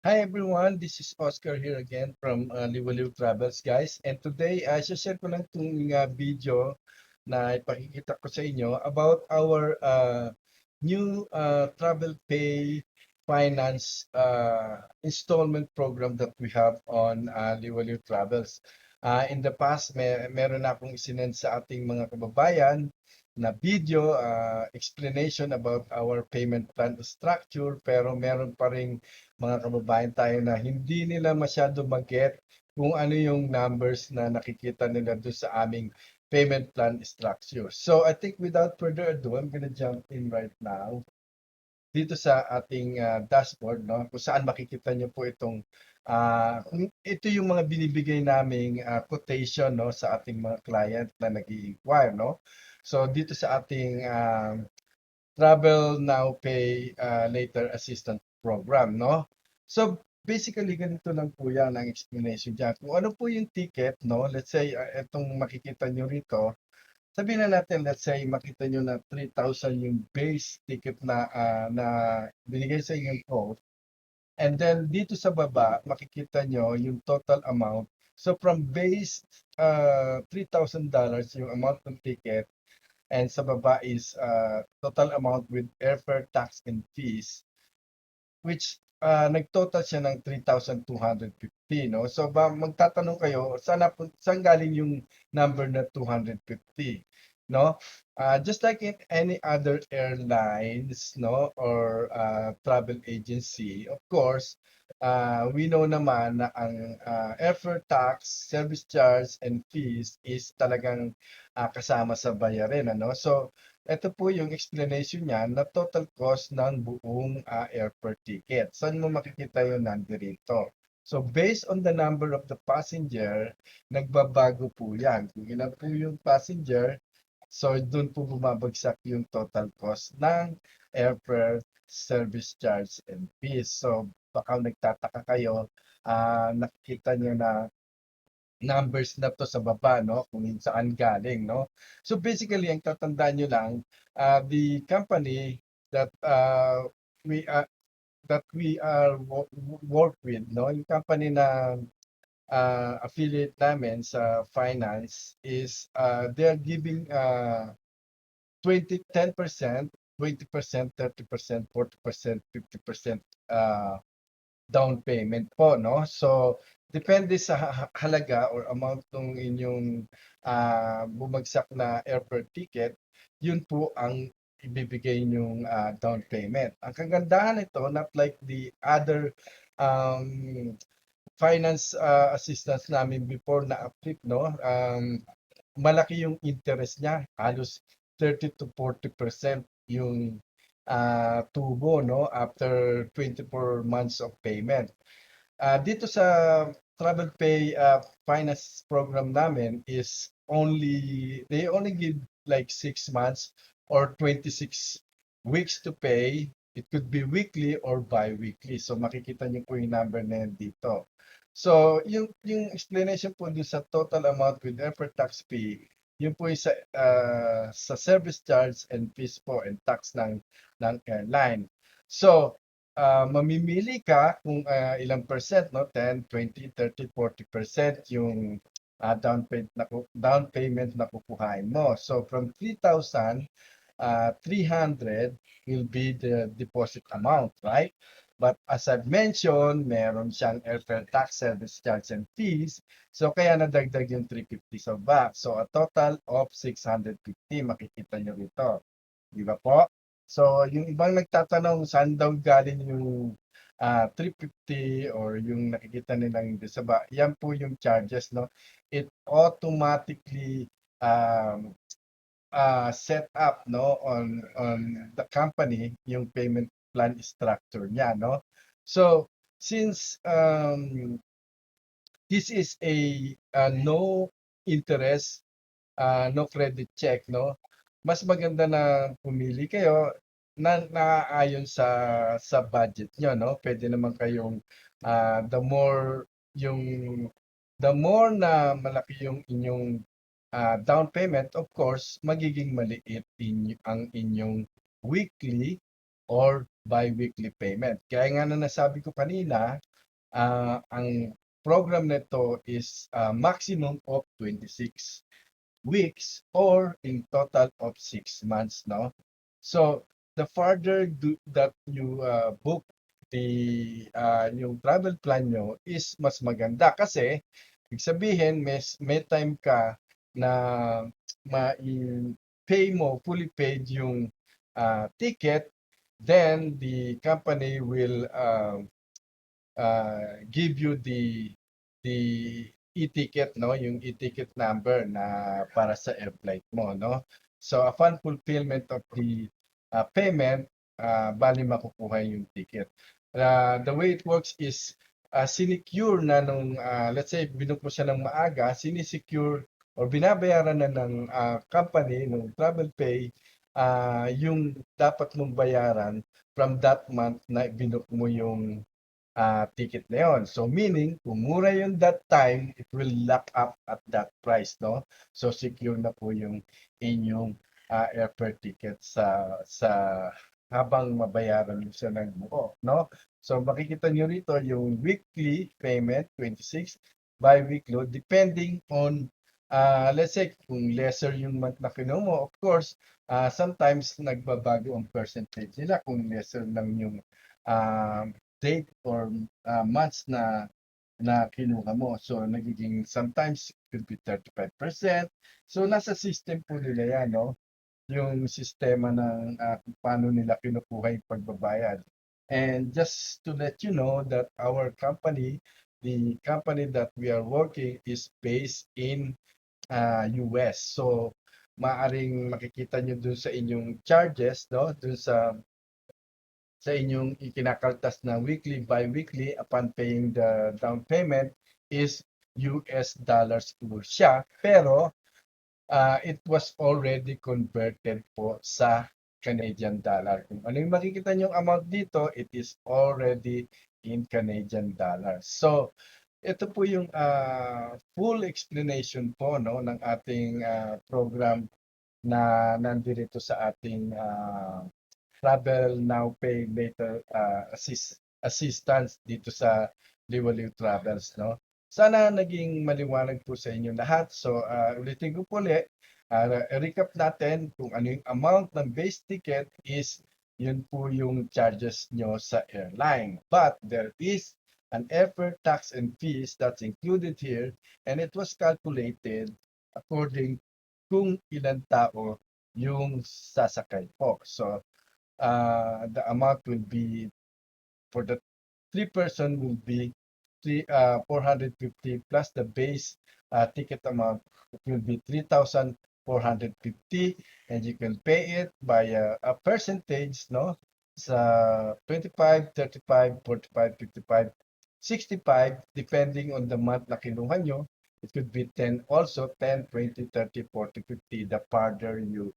Hi everyone, this is Oscar here again from uh, Liwaliw Travels guys. And today, uh, share ko lang itong uh, video na ipakikita ko sa inyo about our uh, new uh, travel pay finance uh, installment program that we have on uh, Liwaliw Travels. Uh, in the past, may, meron na akong isinend sa ating mga kababayan na video uh, explanation about our payment plan structure pero meron pa ring mga kababayan tayo na hindi nila masyado mag-get kung ano yung numbers na nakikita nila doon sa aming payment plan structure. So I think without further ado, I'm gonna jump in right now dito sa ating uh, dashboard no kung saan makikita niyo po itong uh, ito yung mga binibigay naming uh, quotation no sa ating mga client na nag-i-inquire no so dito sa ating uh, travel now pay uh, later assistance program no so basically ganito lang po yan ang explanation diyan kung ano po yung ticket no let's say uh, itong makikita niyo rito sabihin na natin, let's say, makita nyo na 3,000 yung base ticket na, uh, na binigay sa inyong quote. And then, dito sa baba, makikita nyo yung total amount. So, from base uh, $3,000 yung amount ng ticket, and sa baba is uh, total amount with airfare, tax, and fees, which uh, nag-total siya ng 3,250, no? So, ba, magtatanong kayo, saan, saan galing yung number na 250, no? Uh, just like in any other airlines, no, or uh, travel agency, of course, uh, we know naman na ang uh, airfare tax, service charge, and fees is talagang uh, kasama sa bayarin, ano? So, ito po yung explanation niya na total cost ng buong uh, airport ticket. Saan mo makikita yun nandirito? So based on the number of the passenger, nagbabago po yan. Kung ilan po yung passenger, so doon po bumabagsak yung total cost ng airfare service charge and fees. So baka nagtataka kayo, uh, nakikita niyo na numbers na to sa baba, no? Kung saan galing, no? So basically, ang tatandaan nyo lang, uh, the company that uh, we are that we are work with, no? Yung company na uh, affiliate namin sa finance is uh, they're giving uh, 20, 10%, 20%, 30%, 40%, 50% uh, down payment po, no? So, depende sa halaga or amount ng inyong uh, bumagsak na airport ticket, yun po ang ibibigay yung uh, down payment. Ang kagandahan nito, not like the other um, finance uh, assistance namin before na Aprip, no? Um, malaki yung interest niya, halos 30 to 40% yung uh, tubo no after 24 months of payment. Uh, dito sa travel pay uh, finance program namin is only they only give like 6 months or 26 weeks to pay. It could be weekly or bi-weekly. So makikita niyo po yung number na yan dito. So yung yung explanation po dun sa total amount with airport tax fee, yun po yung sa, uh, sa service charge and fees po and tax ng ng airline. So, uh, mamimili ka kung uh, ilang percent, no? 10, 20, 30, 40% yung uh, down, pay na, down payment na kukuhain mo. So, from 3,000, uh, 300 will be the deposit amount, right? But as I've mentioned, meron siyang airfare tax, service charge, and fees. So, kaya nadagdag yung 350 sa back. So, a total of 650 makikita nyo rito. Di ba po? So, yung ibang nagtatanong saan daw galing yung uh, ah, 350 or yung nakikita nilang sa ba, yan po yung charges, no? It automatically um, uh, set up, no, on, on the company, yung payment plan structure niya, no? So, since um, this is a uh, no interest, uh, no credit check, no? mas maganda na pumili kayo na naaayon sa sa budget nyo, no? Pwede naman kayong uh, the more yung the more na malaki yung inyong uh, down payment, of course, magiging maliit in, ang inyong weekly or bi-weekly payment. Kaya nga na nasabi ko kanina, ah, ang program nito is ah, maximum of 26 weeks or in total of 6 months, no? So, the further do, that you uh, book the uh, yung travel plan nyo is mas maganda kasi ibig sabihin may, may time ka na ma-pay mo, fully paid yung uh, ticket, then the company will uh, uh, give you the the e-ticket, no? Yung e-ticket number na para sa air flight mo, no? So, upon fulfillment of the uh, payment, uh, bali makukuha yung ticket. Uh, the way it works is uh, sinicure na nung, uh, let's say, binook mo siya ng maaga, sinisecure or binabayaran na ng uh, company, ng travel pay, uh, yung dapat mong bayaran from that month na binook mo yung uh, ticket na yon. So meaning, kung mura yung that time, it will lock up at that price, no? So secure na po yung inyong uh, airfare ticket sa sa habang mabayaran mo siya ng buo, no? So makikita nyo rito yung weekly payment, 26, bi-weekly, depending on, uh, let's say, kung lesser yung month na kinuha mo, of course, uh, sometimes nagbabago ang percentage nila kung lesser lang yung uh, date or uh, months na na kinuha mo. So, nagiging sometimes could be 35%. So, nasa system po nila yan, no? Yung sistema ng uh, paano nila kinukuha yung pagbabayad. And just to let you know that our company, the company that we are working is based in uh, US. So, maaring makikita nyo dun sa inyong charges, no? Dun sa sa inyong ikinakaltas na weekly, bi-weekly upon paying the down payment is US dollars po siya. Pero uh, it was already converted po sa Canadian dollar. Kung ano yung makikita nyo amount dito, it is already in Canadian dollars. So, ito po yung uh, full explanation po no ng ating uh, program na nandito sa ating uh, travel now pay later uh, assist assistance dito sa Liwaliw Travels no. Sana naging maliwanag po sa inyo lahat. So uh, ulitin ko po ulit. Uh, recap natin kung ano yung amount ng base ticket is yun po yung charges nyo sa airline. But there is an airfare tax and fees that's included here and it was calculated according kung ilan tao yung sasakay po. So uh, the amount will be for the three person will be three, uh, 450 plus the base uh, ticket amount it will be 3,450 and you can pay it by a, a percentage no? Sa 25, 35, 45, 55, 65 depending on the month na kinuha nyo it could be 10 also 10, 20, 30, 40, 50 the farther you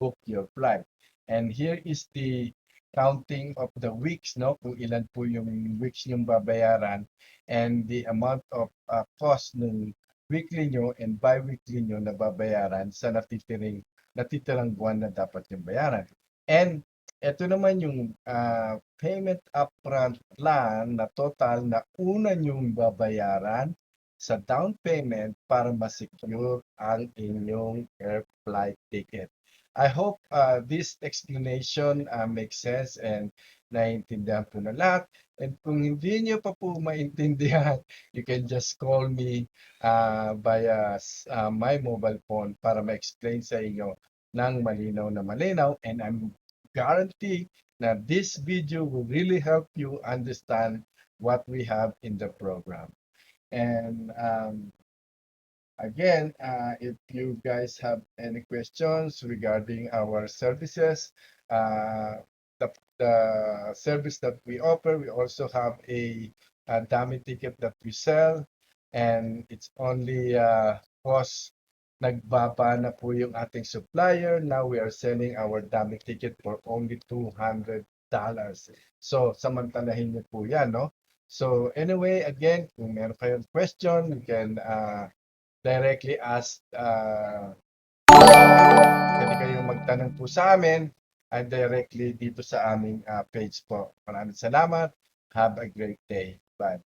book your flight And here is the counting of the weeks, no? Kung ilan po yung weeks yung babayaran and the amount of uh, cost ng weekly nyo and bi-weekly nyo na babayaran sa natitiring, natitirang buwan na dapat yung bayaran. And ito naman yung uh, payment upfront plan na total na una nyong babayaran sa down payment para ma-secure ang inyong air flight ticket. I hope uh, this explanation uh, makes sense and naiintindihan po na lahat. And kung hindi niyo pa po maintindihan, you can just call me uh, via uh, my mobile phone para ma-explain sa inyo ng malinaw na malinaw. And I'm guarantee that this video will really help you understand what we have in the program. And um, Again, uh, if you guys have any questions regarding our services, uh, the, the service that we offer, we also have a, a dummy ticket that we sell and it's only uh, cost nagbaba na po yung ating supplier. Now we are selling our dummy ticket for only $200. So, samantalahin niyo po yan, no? So, anyway, again, kung meron kayong question, you can uh, directly ask uh, pwede kayong magtanong po sa amin and directly dito sa aming uh, page po. Maraming salamat. Have a great day. Bye.